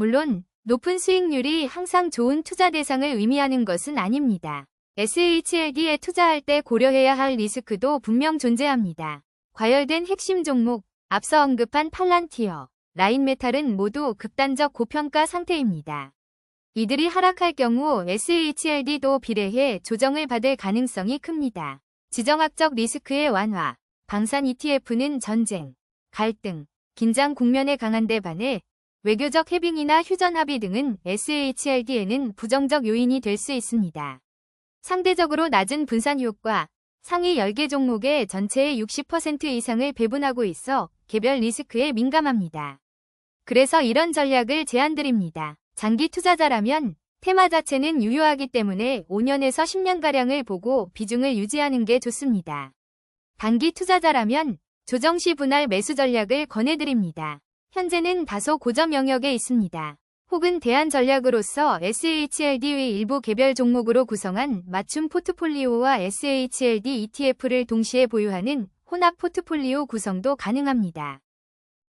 물론 높은 수익률이 항상 좋은 투자 대상을 의미하는 것은 아닙니다. SHLD에 투자할 때 고려해야 할 리스크도 분명 존재합니다. 과열된 핵심 종목, 앞서 언급한 팔란티어, 라인메탈은 모두 극단적 고평가 상태입니다. 이들이 하락할 경우 SHLD도 비례해 조정을 받을 가능성이 큽니다. 지정학적 리스크의 완화, 방산 ETF는 전쟁, 갈등, 긴장 국면에 강한 데 반해 외교적 해빙이나 휴전 합의 등은 SHLD에는 부정적 요인이 될 수 있습니다. 상대적으로 낮은 분산 효과, 상위 10개 종목의 전체의 60% 이상을 배분하고 있어 개별 리스크에 민감합니다. 그래서 이런 전략을 제안드립니다. 장기 투자자라면 테마 자체는 유효하기 때문에 5년에서 10년가량을 보고 비중을 유지하는 게 좋습니다. 단기 투자자라면 조정 시 분할 매수 전략을 권해드립니다. 현재는 다소 고점 영역에 있습니다. 혹은 대안 전략으로서 SHLD의 일부 개별 종목으로 구성한 맞춤 포트폴리오와 SHLD ETF를 동시에 보유하는 혼합 포트폴리오 구성도 가능합니다.